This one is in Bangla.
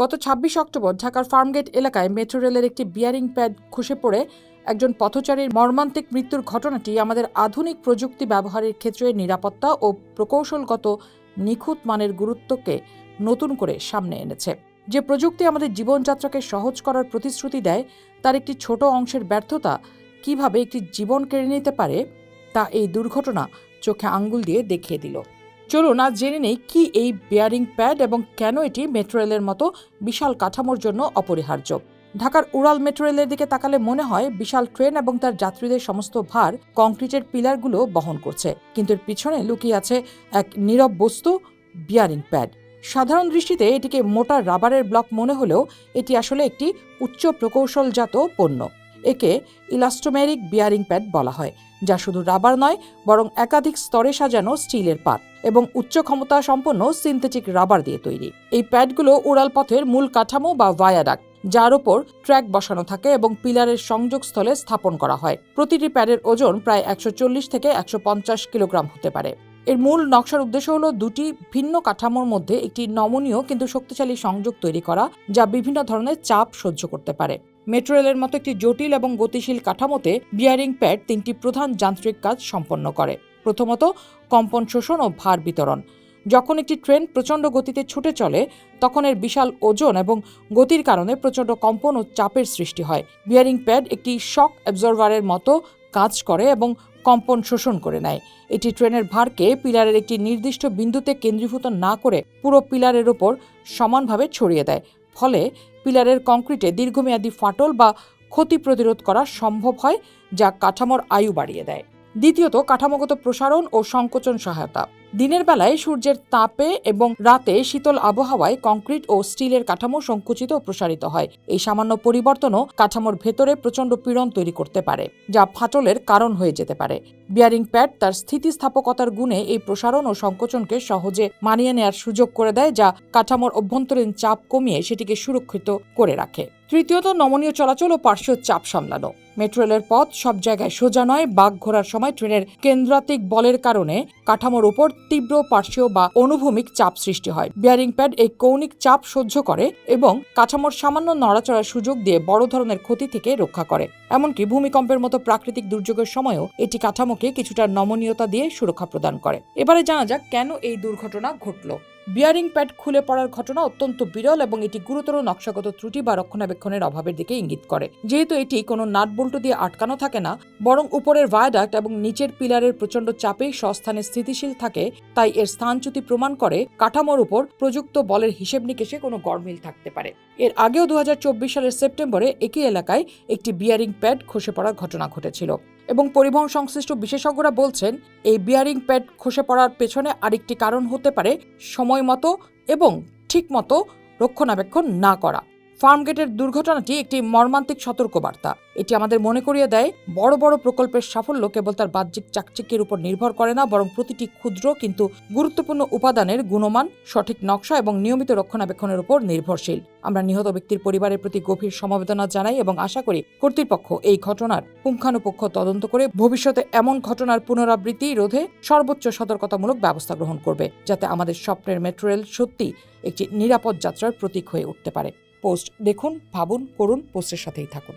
গত ছাব্বিশ অক্টোবর ঢাকার ফার্মগেট এলাকায় মেট্রো রেলের একটি বিয়ারিং প্যাড খসে পড়ে একজন পথচারীর মর্মান্তিক মৃত্যুর ঘটনাটি আমাদের আধুনিক প্রযুক্তি ব্যবহারের ক্ষেত্রে নিরাপত্তা ও প্রকৌশলগত নিখুঁত মানের গুরুত্বকে নতুন করে সামনে এনেছে। যে প্রযুক্তি আমাদের জীবনযাত্রাকে সহজ করার প্রতিশ্রুতি দেয়, তার একটি ছোট অংশের ব্যর্থতা কীভাবে একটি জীবন কেড়ে নিতে পারে, তা এই দুর্ঘটনা চোখে আঙ্গুল দিয়ে দেখিয়ে দিল। চলুন আজ জেনে নেই কি এই বেয়ারিং প্যাড এবং কেন এটি মেট্রো রেলের মতো বিশাল কাঠামোর জন্য অপরিহার্য। ঢাকার উড়াল মেট্রো রেলের দিকে তাকালে মনে হয় বিশাল ট্রেন এবং তার যাত্রীদের সমস্ত ভার কংক্রিটের পিলারগুলো বহন করছে, কিন্তু এর পিছনে লুকিয়ে আছে এক নীরব বস্তু বিয়ারিং প্যাড সাধারণ দৃষ্টিতে এটিকে মোটা রাবারের ব্লক মনে হলেও এটি আসলে একটি উচ্চ প্রকৌশলজাত পণ্য। একে ইলাস্টোমেরিক বিয়ারিং প্যাড বলা হয়, যা শুধু রাবার নয়, বরং একাধিক স্তরে সাজানো স্টিলের পাত এবং উচ্চ ক্ষমতা সম্পন্ন সিনথেটিক রাবার দিয়ে তৈরি। এই প্যাডগুলো উড়াল পথের মূল কাঠামো বা ভায়াডাক্ট যার ওপর ট্র্যাক বসানো থাকে এবং পিলারের সংযোগস্থলে স্থাপন করা হয়। প্রতিটি প্যাডের ওজন প্রায় একশো চল্লিশ থেকে একশো পঞ্চাশ কিলোগ্রাম হতে পারে। এর মূল নকশার উদ্দেশ্য হলো দুটি ভিন্ন কাঠামোর মধ্যে একটি নমনীয় কিন্তু শক্তিশালী সংযোগ তৈরি করা, যা বিভিন্ন ধরনের চাপ সহ্য করতে পারে। মেট্রো রেলের মতো একটি জটিল এবং গতিশীল কাঠামোতে বিয়ারিং প্যাড তিনটি প্রধান যান্ত্রিক কাজ সম্পন্ন করে। প্রথমত, কম্পন শোষণ ও ভার বিতরণ। যখন একটি ট্রেন প্রচণ্ড গতিতে ছুটে চলে, তখন এর বিশাল ওজন এবং গতির কারণে প্রচণ্ড কম্পন ও চাপের সৃষ্টি হয়। বিয়ারিং প্যাড একটি শক অ্যাবজর্ভারের মতো কাজ করে এবং কম্পন শোষণ করে নেয়। এটি ট্রেনের ভারকে পিলারের একটি নির্দিষ্ট বিন্দুতে কেন্দ্রীভূত না করে পুরো পিলারের ওপর সমানভাবে ছড়িয়ে দেয়। ফলে পিলারের কংক্রিটে দীর্ঘমেয়াদী ফাটল বা ক্ষতি প্রতিরোধ করা সম্ভব হয়, যা কাঠামোর আয়ু বাড়িয়ে দেয়। দ্বিতীয়ত, কাঠামোগত প্রসারণ ও সংকোচন সহায়তা। দিনের বেলায় সূর্যের তাপে এবং রাতে শীতল আবহাওয়ায় কংক্রিট ও স্টিলের কাঠামো সংকুচিত ও প্রসারিত হয়। এই সামান্য পরিবর্তনও কাঠামোর ভেতরে প্রচণ্ড পীড়ন তৈরি করতে পারে, যা ফাটলের কারণ হয়ে যেতে পারে। বিয়ারিং প্যাড তার স্থিতিস্থাপকতার গুণে এই প্রসারণ ও সংকোচনকে সহজে মানিয়ে নেয়ার সুযোগ করে দেয়, যা কাঠামোর অভ্যন্তরীণ চাপ কমিয়ে সেটিকে সুরক্ষিত করে রাখে। তৃতীয়ত, নমনীয় চলাচল ও পার্শ্ব চাপ সামলানো। মেট্রো রেলের পথ সব জায়গায় সোজা নয়, বাঘ ঘোরার সময় ট্রেনের কেন্দ্রাতিক বলের কারণে কাঠামোর উপর তীব্র পার্শ্বীয় বা অনুভূমিক চাপ সৃষ্টি হয়। বিয়ারিং প্যাড এই কৌণিক চাপ সহ্য করে এবং কাঠামোর সামান্য নড়াচড়ার সুযোগ দিয়ে বড় ধরনের ক্ষতি থেকে রক্ষা করে। এমনকি ভূমিকম্পের মতো প্রাকৃতিক দুর্যোগের সময়ও এটি কাঠামোকে কিছুটা নমনীয়তা দিয়ে সুরক্ষা প্রদান করে। এবারে জানা যাক কেন এই দুর্ঘটনা ঘটল। বিয়ারিং প্যাড খুলে পড়ার ঘটনা অত্যন্ত বিরল এবং এটি গুরুতর নকশাগত ত্রুটি বা রক্ষণাবেক্ষণের অভাবের দিকে ইঙ্গিত করে। যেহেতু এটি কোনো নাট বল্টু দিয়ে আটকানো থাকে না, বরং উপরের ভায়াডাক্ট এবং নিচের পিলারের প্রচণ্ড চাপেই সস্থানে স্থিতিশীল থাকে, তাই এর স্থানচ্যুতি প্রমাণ করে কাঠামোর উপর প্রযুক্ত বলের হিসেব নিকেশে কোনো গরমিল থাকতে পারে। এর আগেও দু হাজার চব্বিশ সালের সেপ্টেম্বরে একই এলাকায় একটি বিয়ারিং প্যাড খসে পড়ার ঘটনা ঘটেছিল। এবং পরিবহন সংশ্লিষ্ট বিশেষজ্ঞরা বলছেন, এই বিয়ারিং প্যাড খসে পড়ার পেছনে আরেকটি কারণ হতে পারে সময় মতো এবং ঠিকমতো রক্ষণাবেক্ষণ না করা। ফার্মগেটের দুর্ঘটনাটি একটি মর্মান্তিক সতর্কবার্তা। এটি আমাদের মনে করিয়ে দেয়, বড় বড় প্রকল্পের সাফল্য কেবল তার বাহ্যিক চাকচিক্যের উপর নির্ভর করে না, বরং প্রতিটি ক্ষুদ্র কিন্তু গুরুত্বপূর্ণ উপাদানের গুণমান, সঠিক নকশা এবং নিয়মিত রক্ষণাবেক্ষণের উপর নির্ভরশীল। আমরা নিহত ব্যক্তির পরিবারের প্রতি গভীর সমবেদনা জানাই এবং আশা করি কর্তৃপক্ষ এই ঘটনার পুঙ্খানুপুঙ্খ তদন্ত করে ভবিষ্যতে এমন ঘটনার পুনরাবৃত্তি রোধে সর্বোচ্চ সতর্কতামূলক ব্যবস্থা গ্রহণ করবে, যাতে আমাদের স্বপ্নের মেট্রো রেল সত্যি একটি নিরাপদ যাত্রার প্রতীক হয়ে উঠতে পারে। পোস্ট দেখুন ভাবুন করুন পোস্টের সাথেই থাকুন।